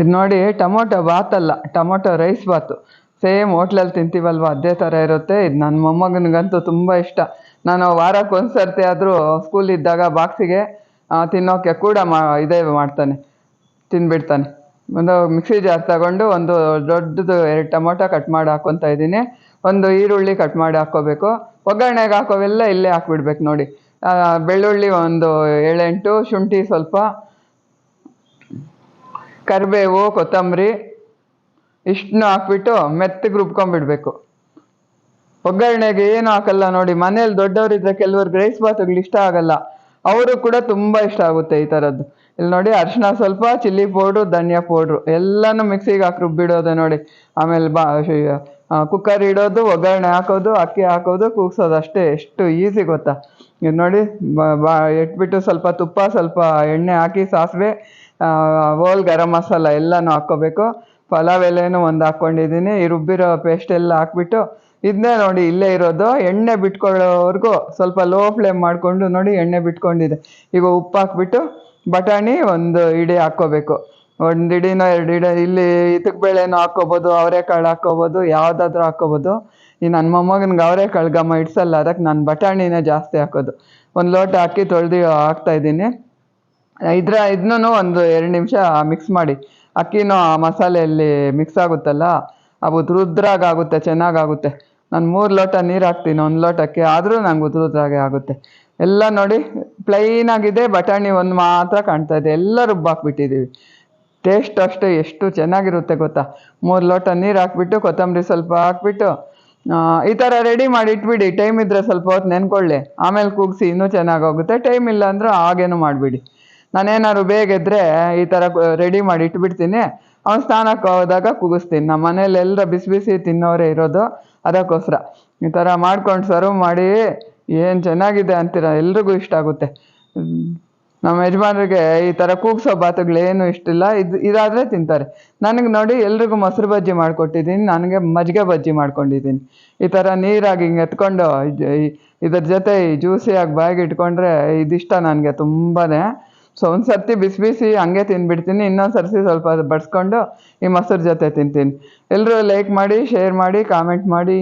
ಇದು ನೋಡಿ, ಟೊಮೊಟೊ ಬಾತ್ ಅಲ್ಲ ಟೊಮೊಟೊ ರೈಸ್ ಬಾತು ಸೇಮ್ ಹೋಟ್ಲಲ್ಲಿ ತಿಂತೀವಲ್ವ, ಅದೇ ಥರ ಇರುತ್ತೆ. ಇದು ನನ್ನ ಮೊಮ್ಮಗನಿಗಂತೂ ತುಂಬ ಇಷ್ಟ. ನಾನು ವಾರಕ್ಕೆ ಒಂದು ಸರ್ತಿ ಆದರೂ ಸ್ಕೂಲ್ ಇದ್ದಾಗ ಬಾಕ್ಸಿಗೆ ತಿನ್ನೋಕ್ಕೆ ಕೂಡ ಮಾ, ಇದೇ ಮಾಡ್ತಾನೆ, ತಿನ್ಬಿಡ್ತಾನೆ. ಒಂದು ಮಿಕ್ಸಿ ಜಾರ್ ತಗೊಂಡು ಒಂದು ದೊಡ್ಡದು ಎರಡು ಟೊಮೊಟೊ ಕಟ್ ಮಾಡಿ ಹಾಕ್ಕೊತಾ ಇದ್ದೀನಿ. ಒಂದು ಈರುಳ್ಳಿ ಕಟ್ ಮಾಡಿ ಹಾಕೋಬೇಕು ಒಗ್ಗರಣೆಗೆ ಹಾಕೋವೆಲ್ಲ ಇಲ್ಲೇ ಹಾಕ್ಬಿಡ್ಬೇಕು ನೋಡಿ. ಬೆಳ್ಳುಳ್ಳಿ ಒಂದು ಏಳೆಂಟು, ಶುಂಠಿ ಸ್ವಲ್ಪ ಕರಿಬೇವು, ಕೊತ್ತಂಬರಿ, ಇಷ್ಟನ್ನು ಹಾಕ್ಬಿಟ್ಟು ಮೆತ್ತಗೆ ರುಬ್ಕೊಂಡ್ಬಿಡ್ಬೇಕು. ಒಗ್ಗರಣೆಗೆ ಏನು ಹಾಕಲ್ಲ ನೋಡಿ ಮನೇಲಿ ದೊಡ್ಡವರಿದ್ರೆ ಕೆಲವರು ರೈಸ್ ಬಾತುಗಳು ಇಷ್ಟ ಆಗಲ್ಲ. ಅವರು ಕೂಡ ತುಂಬ ಇಷ್ಟ ಆಗುತ್ತೆ ಈ ಥರದ್ದು ಇಲ್ಲಿ ನೋಡಿ ಅರಿಶಿನ ಸ್ವಲ್ಪ ಚಿಲ್ಲಿ ಪೌಡ್ರು ಧನಿಯಾ ಪೌಡ್ರು ಎಲ್ಲನೂ ಮಿಕ್ಸಿಗೆ ಹಾಕಿ ರುಬ್ಬಿಡೋದು ನೋಡಿ. ಆಮೇಲೆ ಬಾ ಕುಕ್ಕರ್ ಇಡೋದು, ಒಗ್ಗರಣೆ ಹಾಕೋದು, ಅಕ್ಕಿ ಹಾಕೋದು, ಕೂಗ್ಸೋದು ಅಷ್ಟೇ. ಎಷ್ಟು ಈಸಿ ಗೊತ್ತಾ? ಇದು ನೋಡಿ, ಬ- ಬಾ ಇಟ್ಬಿಟ್ಟು ಸ್ವಲ್ಪ ತುಪ್ಪ, ಸ್ವಲ್ಪ ಎಣ್ಣೆ ಹಾಕಿ ಸಾಸಿವೆ ಹೋಲ್ ಗರಂ ಮಸಾಲ ಎಲ್ಲನೂ ಹಾಕ್ಕೋಬೇಕು. ಪಲಾವ್ ಎಲೆನೂ ಒಂದು ಹಾಕ್ಕೊಂಡಿದ್ದೀನಿ. ಈ ರುಬ್ಬಿರೋ ಪೇಸ್ಟ್ ಎಲ್ಲ ಹಾಕ್ಬಿಟ್ಟು ಇದನ್ನೇ ನೋಡಿ ಇಲ್ಲೇ ಇರೋದು. ಎಣ್ಣೆ ಬಿಟ್ಕೊಳ್ಳೋವರೆಗೂ ಸ್ವಲ್ಪ ಲೋ ಫ್ಲೇಮ್ ಮಾಡಿಕೊಂಡು ನೋಡಿ ಎಣ್ಣೆ ಬಿಟ್ಕೊಂಡಿದೆ. ಈಗ ಉಪ್ಪು ಹಾಕ್ಬಿಟ್ಟು ಬಟಾಣಿ ಒಂದು ಇಡಿ ಹಾಕ್ಕೋಬೇಕು. ಒಂದು ಇಡಿನೋ ಎರಡು ಇಡ, ಇಲ್ಲಿ ಇದಕ್ಕೆ ಬೇಳೆನೋ ಹಾಕ್ಕೋಬೋದು, ಅವರೆಕಾಳು ಹಾಕ್ಕೋಬೋದು, ಯಾವುದಾದ್ರೂ ಹಾಕ್ಕೋಬೋದು. ಈ ನನ್ನ ಮೊಮ್ಮಗನಿಗೆ ಅವರೆಕಾಳು ಘಮ ಇಡ್ಸಲ್ಲ ಅದಕ್ಕೆ ನಾನು ಬಟಾಣಿನೇ ಜಾಸ್ತಿ ಹಾಕೋದು. ಒಂದು ಲೋಟ ಹಾಕಿ ತೊಳೆದು ಹಾಕ್ತಾ ಇದ್ದೀನಿ. ಇದ್ರ ಇದನ್ನೂ ಒಂದು ಎರಡು ನಿಮಿಷ ಮಿಕ್ಸ್ ಮಾಡಿ. ಅಕ್ಕಿನೂ ಆ ಮಸಾಲೆಯಲ್ಲಿ ಮಿಕ್ಸ್ ಆಗುತ್ತಲ್ಲ? ಅವು ಉದ್ರಾಗುತ್ತೆ ಚೆನ್ನಾಗಾಗುತ್ತೆ. ನಾನು ಮೂರು ಲೋಟ ನೀರು ಹಾಕ್ತೀನಿ, ಒಂದು ಲೋಟಕ್ಕೆ. ಆದರೂ ನಂಗೆ ಉದ್ರುದ್ರಾಗೆ ಆಗುತ್ತೆ. ಎಲ್ಲ ನೋಡಿ ಪ್ಲೈನ್ ಆಗಿದೆ, ಬಟಾಣಿ ಒಂದು ಮಾತ್ರ ಕಾಣ್ತಾ ಇದೆ. ಎಲ್ಲ ರುಬ್ಬಾಕ್ಬಿಟ್ಟಿದ್ದೀವಿ ಟೇಸ್ಟ್ ಅಷ್ಟೇ, ಎಷ್ಟು ಚೆನ್ನಾಗಿರುತ್ತೆ ಗೊತ್ತಾ? ಮೂರು ಲೋಟ ನೀರು ಹಾಕ್ಬಿಟ್ಟು, ಕೊತ್ತಂಬರಿ ಸ್ವಲ್ಪ ಹಾಕ್ಬಿಟ್ಟು ಈ ಥರ ರೆಡಿ ಮಾಡಿ ಇಟ್ಬಿಡಿ. ಟೈಮ್ ಇದ್ದರೆ ಸ್ವಲ್ಪ ಹೊತ್ತು ನೆನ್ಕೊಳ್ಳಿ. ಆಮೇಲೆ ಕೂಗಿಸಿ, ಇನ್ನೂ ಚೆನ್ನಾಗೋಗುತ್ತೆ ಟೈಮ್ ಇಲ್ಲ ಅಂದ್ರೆ ಹಾಗೇನು ಮಾಡಿಬಿಡಿ. ನಾನೇನಾದ್ರು ಬೇಗ ಎದ್ದರೆ ಈ ಥರ ರೆಡಿ ಮಾಡಿ ಇಟ್ಬಿಡ್ತೀನಿ. ಅವ್ನು ಸ್ನಾನಕ್ಕೆ ಹೋದಾಗ ಕೂಗಿಸ್ತೀನಿ. ನಮ್ಮ ಮನೇಲಿ ಎಲ್ಲರ ಬಿಸಿ ಬಿಸಿ ತಿನ್ನೋರೇ ಇರೋದು, ಅದಕ್ಕೋಸ್ಕರ. ಈ ಥರ ಮಾಡ್ಕೊಂಡು ಸರ್ವ್ ಮಾಡಿ, ಏನು ಚೆನ್ನಾಗಿದೆ ಅಂತೀರ? ಎಲ್ರಿಗೂ ಇಷ್ಟ ಆಗುತ್ತೆ. ನಮ್ಮ ಯಜಮಾನ್ರಿಗೆ ಈ ಥರ ಕೂಗ್ಸೋ ಬಾತುಗಳೇನು ಇಷ್ಟಿಲ್ಲ ಇದು, ಇದಾದರೆ ತಿಂತಾರೆ. ನನಗೆ ನೋಡಿ ಎಲ್ರಿಗೂ ಮೊಸರು ಬಜ್ಜಿ ಮಾಡಿಕೊಟ್ಟಿದ್ದೀನಿ. ನನಗೆ ಮಜ್ಜಿಗೆ ಬಜ್ಜಿ ಮಾಡ್ಕೊಂಡಿದ್ದೀನಿ. ಈ ಥರ ನೀರಾಗಿ ಹಿಂಗೆ ಎತ್ಕೊಂಡು ಇದ್- ಇದ್ರ ಜೊತೆ ಈ ಜ್ಯೂಸಿಯಾಗಿ ಬಾಯಿಗೆ ಇಟ್ಕೊಂಡ್ರೆ ಇದಿಷ್ಟ ನನಗೆ ತುಂಬಾ ಸೊ ಒಂದು ಸರ್ತಿ ಬಿಸಿ ಬಿಸಿ ಹಂಗೆ ತಿಂದ್ಬಿಡ್ತೀನಿ ಇನ್ನೊಂದು ಸರ್ತಿ ಸ್ವಲ್ಪ ಬಡಿಸ್ಕೊಂಡು ಈ ಮೊಸರು ಜೊತೆ ತಿಂತೀನಿ. ಎಲ್ಲರೂ ಲೈಕ್ ಮಾಡಿ ಶೇರ್ ಮಾಡಿ ಕಾಮೆಂಟ್ ಮಾಡಿ.